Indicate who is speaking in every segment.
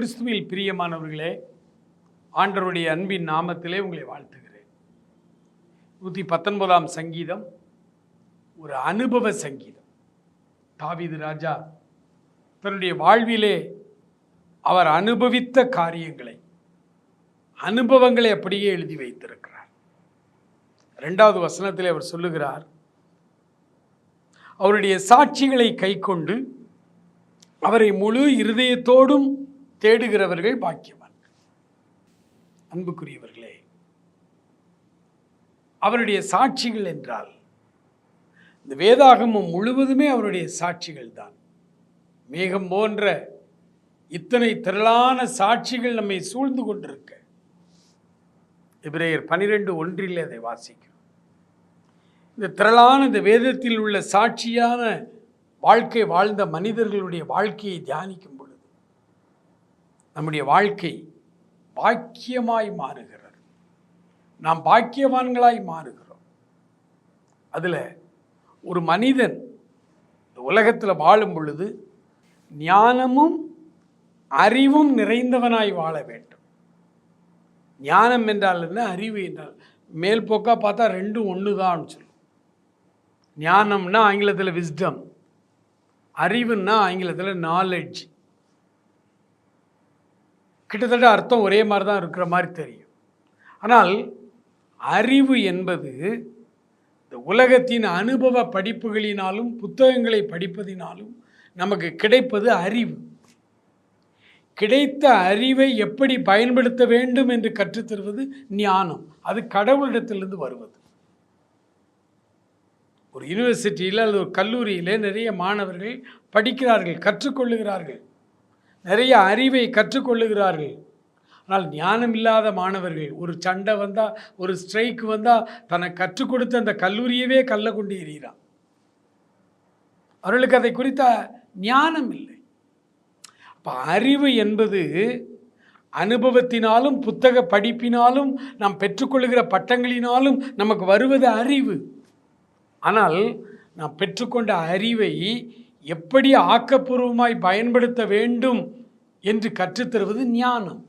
Speaker 1: கிறிஸ்துவில் பிரியமானவர்களே ஆண்டவருடைய அன்பின் நாமத்திலே உங்களை வாழ்த்துகிறேன். நூற்றி பத்தொன்பதாம் சங்கீதம் ஒரு அனுபவ சங்கீதம். தாவிது ராஜா தன்னுடைய வாழ்விலே அவர் அனுபவித்த காரியங்களை அனுபவங்களை அப்படியே எழுதி வைத்திருக்கிறார். ரெண்டாவது வசனத்தில் அவர் சொல்லுகிறார் அவருடைய சாட்சிகளை கைக்கொண்டு அவரை முழு இருதயத்தோடும் தேடுகிறவர்கள் பாக்கியவான். அன்புக்குரியவர்களே அவருடைய சாட்சிகள் என்றால் இந்த வேதாகமம் முழுவதுமே அவருடைய சாட்சிகள் தான் மேகம் போன்ற இத்தனை திரளான சாட்சிகள் நம்மை சூழ்ந்து கொண்டிருக்க. எபிரேயர் பனிரெண்டு ஒன்றில் அதை வாசிக்கும் இந்த திரளான இந்த வேதத்தில் உள்ள சாட்சியான வாழ்க்கை வாழ்ந்த மனிதர்களுடைய வாழ்க்கையை தியானிக்கும் நம்முடைய வாழ்க்கை பாக்கியமாய் மாறுகிறது. நாம் பாக்கியவான்களாய் மாறுகிறோம். அதில் ஒரு மனிதன் இந்த உலகத்தில் வாழும் பொழுது ஞானமும் அறிவும் நிறைந்தவனாய் வாழ வேண்டும். ஞானம் என்றால் என்ன? அறிவு என்றால் மேல்போக்காக பார்த்தா ரெண்டும் ஒன்று தான் சொல்லும். ஞானம்னா ஆங்கிலத்தில் விஸ்டம் அறிவுன்னா ஆங்கிலத்தில் நாலெட்ஜ் கிட்டத்தட்ட அர்த்தம் ஒரே மாதிரி தான் இருக்கிற மாதிரி தெரியும். ஆனால் அறிவு என்பது இந்த உலகத்தின் அனுபவ படிப்புகளினாலும் புத்தகங்களை படிப்பதினாலும் நமக்கு கிடைப்பது அறிவு. கிடைத்த அறிவை எப்படி பயன்படுத்த வேண்டும் என்று கற்றுத்தருவது ஞானம். அது கடவுளிடத்திலிருந்து வருவது. ஒரு யூனிவர்சிட்டியில் அல்லது ஒரு கல்லூரியிலே நிறைய மாணவர்கள் படிக்கிறார்கள் கற்றுக்கொள்ளுகிறார்கள் நிறைய அறிவை கற்றுக்கொள்ளுகிறார்கள். ஆனால் ஞானம் இல்லாத மாணவர்கள் ஒரு சண்டை வந்தால் ஒரு ஸ்ட்ரைக் வந்தால் தனக்கு கற்றுக் கொடுத்த அந்த கல்லூரியவே கல்ல கொண்டு எறிகிறான். அவர்களுக்கு அதை குறித்த ஞானம் இல்லை. அப்போ அறிவு என்பது அனுபவத்தினாலும் புத்தக படிப்பினாலும் நாம் பெற்றுக்கொள்கிற பட்டங்களினாலும் நமக்கு வருவது அறிவு. ஆனால் நாம் பெற்றுக்கொண்ட அறிவை எப்படி ஆக்கப்பூர்வமாய் பயன்படுத்த வேண்டும் என்று கற்றுத்தருவது ஞானம்.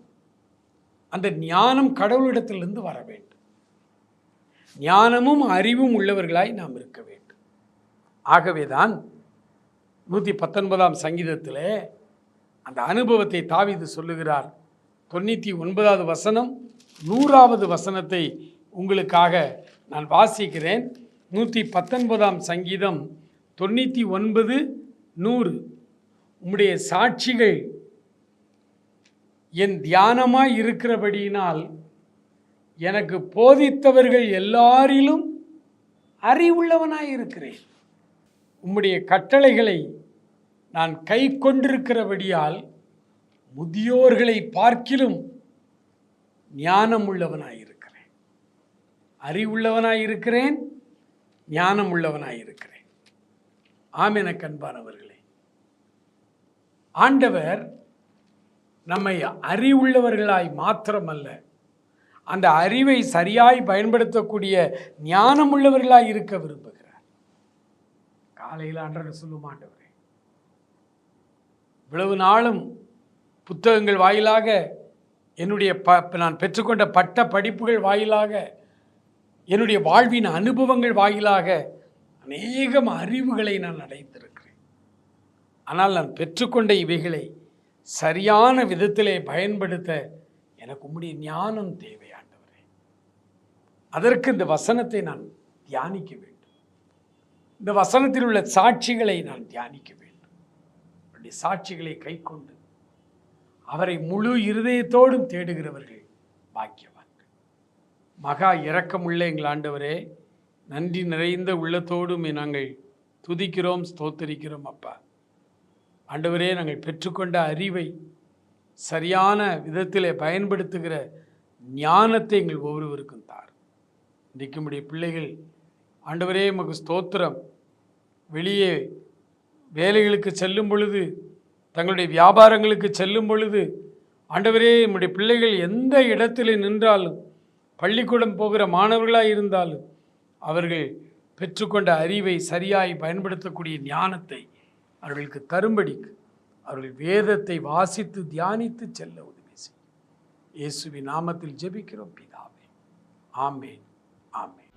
Speaker 1: அந்த ஞானம் கடவுளிடத்திலிருந்து வர வேண்டும். ஞானமும் அறிவும் உள்ளவர்களாய் நாம் இருக்க வேண்டும். ஆகவேதான் நூற்றி பத்தொன்பதாம் சங்கீதத்தில் அந்த அனுபவத்தை தாவிது சொல்லுகிறார். தொண்ணூற்றி ஒன்பதாவது வசனம் நூறாவது வசனத்தை உங்களுக்காக நான் வாசிக்கிறேன். நூற்றி பத்தொன்பதாம் சங்கீதம் தொண்ணூற்றி ஒன்பது நூறு. உம்முடைய சாட்சிகள் என் தியானமாய் இருக்கிறபடியினால் எனக்கு போதித்தவர்கள் எல்லாரிலும் அறிவுள்ளவனாய் இருக்கிறேன். உம்முடைய கட்டளைகளை நான் கை கொண்டிருக்கிறபடியால் முதியோர்களை பார்க்கிலும் ஞானம் உள்ளவனாயிருக்கிறேன் அறிவுள்ளவனாயிருக்கிறேன் ஞானம் உள்ளவனாயிருக்கிறேன் ஆமென கண்பானவர்களே ஆண்டவர் நம்மை அறிவுள்ளவர்களாய் மாத்திரமல்ல அந்த அறிவை சரியாய் பயன்படுத்தக்கூடிய ஞானம் உள்ளவர்களாய் இருக்க விரும்புகிறார். காலையில் ஆண்டவர் சொல்லும் ஆண்டவரே இவ்வளவு நாளும் புத்தகங்கள் வாயிலாக என்னுடைய ப நான் பெற்றுக்கொண்ட பட்ட படிப்புகள் வாயிலாக என்னுடைய வாழ்வின் அனுபவங்கள் வாயிலாக அநேகம் அறிவுகளை நான் அடைந்திருக்கிறேன். ஆனால் நான் பெற்றுக்கொண்ட இவைகளை சரியான விதத்திலே பயன்படுத்த எனக்கு உம்முடைய ஞானம் தேவையாண்டவரே அதற்கு இந்த வசனத்தை நான் தியானிக்க வேண்டும். இந்த வசனத்தில் உள்ள சாட்சிகளை நான் தியானிக்க வேண்டும். அவருடைய சாட்சிகளை கைக்கொண்டு அவரை முழு இருதயத்தோடும் தேடுகிறவர்கள் பாக்கியவான்கள். மகா இரக்கமுள்ள எங்கள் ஆண்டவரே நன்றி நிறைந்த உள்ளத்தோடும் நாங்கள் துதிக்கிறோம் ஸ்தோத்தரிக்கிறோம் அப்பா. ஆண்டவரே நாங்கள் பெற்றுக்கொண்ட அறிவை சரியான விதத்தில் பயன்படுத்துகிற ஞானத்தை எங்கள் ஒவ்வொருவருக்கும் தார். இன்றைக்கு நம்முடைய பிள்ளைகள் ஆண்டவரே உமக்கு ஸ்தோத்திரம். வெளியே வேலைகளுக்கு செல்லும் பொழுது தங்களுடைய வியாபாரங்களுக்கு செல்லும் பொழுது ஆண்டவரே நம்முடைய பிள்ளைகள் எந்த இடத்தில் நின்றாலும் பள்ளிக்கூடம் போகிற மாணவர்களாக இருந்தாலும் அவர்கள் பெற்றுக்கொண்ட அறிவை சரியாய் பயன்படுத்தக்கூடிய ஞானத்தை அவர்களுக்கு தரும்படிக்கு அவர்கள் வேதத்தை வாசித்து தியானித்து செல்ல உதவி செய்யும். இயேசுவின் நாமத்தில் ஜெபிக்கிறோம் பிதாவே. ஆமேன். ஆமேன்.